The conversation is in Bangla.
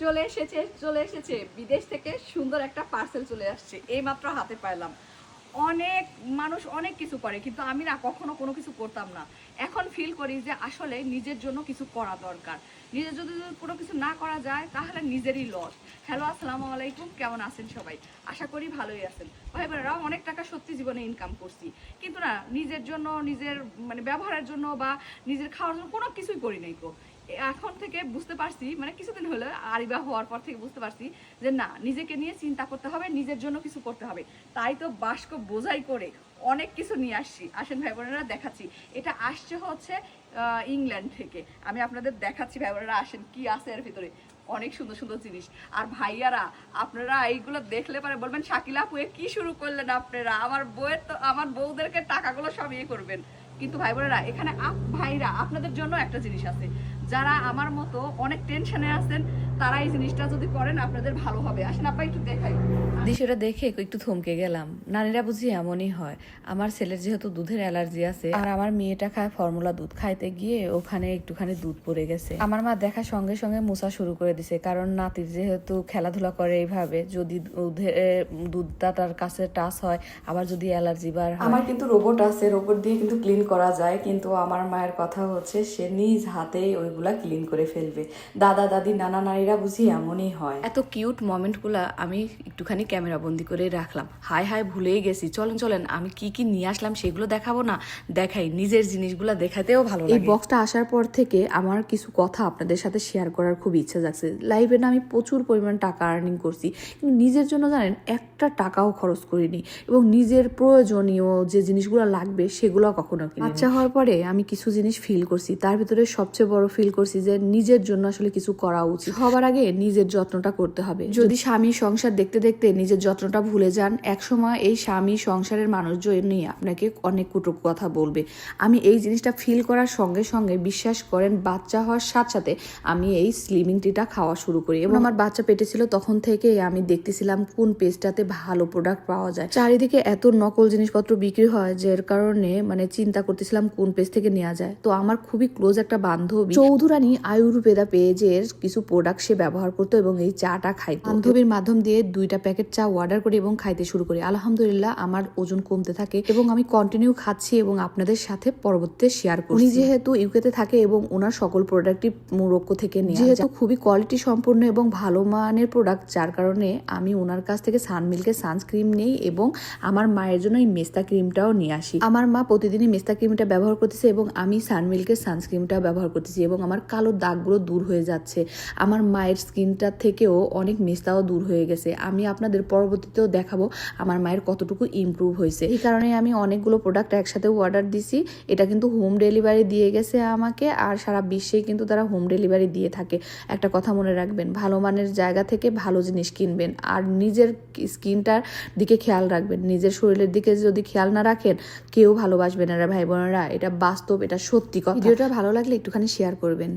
চলে এসেছে চলে এসেছে। বিদেশ থেকে সুন্দর একটা পার্সেল চলে আসছে। এইমাত্র হাতে পাইলাম। অনেক মানুষ অনেক কিছু করে, কিন্তু আমি না কখনো কোনো কিছু করতাম না। এখন ফিল করি যে আসলে নিজের জন্য কিছু করা দরকার। নিজের যদি কোনো কিছু না করা যায়, তাহলে নিজেরই লস হ্যালো আসসালামু আলাইকুম। কেমন আছেন সবাই? আশা করি ভালোই আছেন। ভাই বোনেরা, অনেক টাকা সত্যি জীবনে ইনকাম করছি। কিন্তু না, নিজের জন্য, নিজের মানে ব্যবহারের জন্য বা নিজের খাওয়ার জন্য কোনো কিছুই করি নাই গো। এখন থেকে বুঝতে পারছি মানে কিছুদিন হলো আরিবা হওয়ার পর থেকে বুঝতে পারছি যে না, নিজেকে নিয়ে চিন্তা করতে হবে, নিজের জন্য কিছু করতে হবে। তাই তো বাস্ক বোঝাই করে অনেক কিছু নিয়ে আসছি। আসেন ভাই বোনেরা, দেখাচ্ছি। এটা আসছে হচ্ছে ইংল্যান্ড থেকে। আমি আপনাদের দেখাচ্ছি ভাই বোনেরা, আসেন কি আছে এর ভিতরে। অনেক সুন্দর সুন্দর জিনিস। আর ভাইয়ারা, আপনারা এইগুলো দেখলে পরে বলবেন, শাকিলা আপু কি শুরু করলেন আপনারা? আমার বউয়ের তো, আমার বউদেরকে টাকাগুলো সব ইয়ে করবেন। কিন্তু ভাই বোনেরা, এখানে ভাইরা, আপনাদের জন্য একটা জিনিস আছে। যারা আমার মতো অনেক টেনশনে আছেন তারা এই জিনিসটা যদি করেন আপনাদের ভালো হবে। আসেন আপা একটু দেখাই। দৃশ্যটা দেখে একটু থমকে গেলাম। নারীরা বুঝি এমনই হয়। আমার ছেলের যেহেতু দুধের অ্যালার্জি আছে আর আমার মেয়েটা খায় ফর্মুলা দুধ। খাইতে গিয়ে ওখানে একটুখানি দুধ পড়ে গেছে। আমার মা দেখার সঙ্গে সঙ্গে মোছা শুরু করে দিছে কারণ নাতির যেহেতু খেলাধুলা করে এইভাবে যদি দুধের দুধটা তার কাছে টাচ হয় আবার যদি অ্যালার্জি বার আমার কিন্তু রোবট আছে রোবট দিয়ে কিন্তু ক্লিন করা যায় কিন্তু আমার মায়ের কথা হচ্ছে সে নিজ হাতেই ওইগুলা ক্লিন করে ফেলবে। দাদা দাদি নানা নারীরা বুঝি এমনই হয়। এত কিউট মোমেন্টগুলা আমি একটুখানি ক্যামেরা বন্দি করে রাখলাম। হাই হাই ভুলেই গেছি। চলেন চলেন আমি কি কি নিয়ে আসলাম সেগুলো দেখাবো না? দেখাই নিজের জিনিসগুলো দেখাতেও ভালো এই বক্সটা আসার পর থেকে আমার কিছু কথা আপনাদের সাথে শেয়ার করার খুব ইচ্ছা যাচ্ছে লাইভে না আমি প্রচুর পরিমাণ টাকা আর্নিং করছি কিন্তু নিজের জন্য জানেন একটা টাকাও খরচ করিনি এবং নিজের প্রয়োজনীয় যে জিনিসগুলো লাগবে সেগুলো কখনো বাচ্চা হওয়ার পরে আমি কিছু জিনিস ফিল করছি। তার ভিতরে সবচেয়ে বড় ফিল করছি যে নিজের জন্য আসলে কিছু করা উচিত। সবার আগে নিজের যত্নটা করতে হবে। যদি স্বামী সংসার দেখতে দেখতে নিজের যত্নটা ভুলে যান একসময় এই স্বামী সংসারের মানুষজনই আপনাকে অনেক কুটু কথা বলবে। আমি এই জিনিসটা ফিল করার সঙ্গে সঙ্গে বিশ্বাস করেন বাচ্চা হওয়ার সাথে সাথে আমি এই স্লিমিং টিটা খাওয়া শুরু করি। এবং আমার বাচ্চা পেটে ছিল তখন থেকে আমি দেখতেছিলাম কোন পেজটাতে ভালো প্রোডাক্ট পাওয়া যায়। চারিদিকে এত নকল জিনিসপত্র বিক্রি হয় যার কারণে মানে চিন্তা করতেছিলাম কোন পেজ থেকে নেওয়া যায়। তো আমার খুবই ক্লোজ একটা বান্ধবী চৌধুরানী আয়ুর্বেদা পেজের কিছু প্রোডাক্ট সে ব্যবহার করতো এবং এই চাটা খাইতো। বান্ধবীর মাধ্যম দিয়ে দুইটা প্যাকেট চা অর্ডার করি এবং খাইতে শুরু করি। আলহামদুলিল্লাহ আমার ওজন কমতে থাকে এবং আমি কন্টিনিউ খাচ্ছি এবং আপনাদের সাথে পরবর্তীতে শেয়ার করি উনি যেহেতু ইউকেতে থাকে এবং ওনার সকল প্রোডাক্টই মোরক্কো থেকে নিয়ে যেহেতু খুবই কোয়ালিটি সম্পূর্ণ এবং ভালো মানের প্রোডাক্ট যার কারণে আমি ওনার কাছ থেকে সানমিল্কের সানস্ক্রিম নেই এবং আমার মায়ের জন্য এই মেস্তা ক্রিমটাও নিয়ে আসি। আমার মা প্রতিদিনই মেস্তা ক্রিমটা ব্যবহার করতেছে এবং আমি সানমিল্কের সানস্ক্রিমটাও ব্যবহার করতেছি এবং আমার কালো দাগগুলো দূর হয়ে যাচ্ছে। আমার মায়ের স্কিনটার থেকেও অনেক মেস্তাও দূর হয়ে গেছে। আমি আপনাদের পরবর্তীতেও দেখাবো আমার মায়ের কতটুকু ইমপ্রুভ হয়েছে। এই কারণে আমি অনেকগুলো প্রোডাক্ট একসাথে অর্ডার দিছি। এটা কিন্তু হোম ডেলিভারি দিয়ে গেছে আমাকে আর সারা বিশ্বেই কিন্তু তারা হোম ডেলিভারি দিয়ে থাকে। একটা কথা মনে রাখবেন, ভালো মানের জায়গা থেকে ভালো জিনিস কিনবেন আর নিজের স্কিনটার দিকে খেয়াল রাখবেন। নিজের শরীরের দিকে যদি খেয়াল না রাখেন, কেউ ভালোবাসবে না ভাই বোনেরা এটা বাস্তব, এটা সত্যি কথা। ভিডিওটা ভালো লাগলে একটুখানি শেয়ার করবেন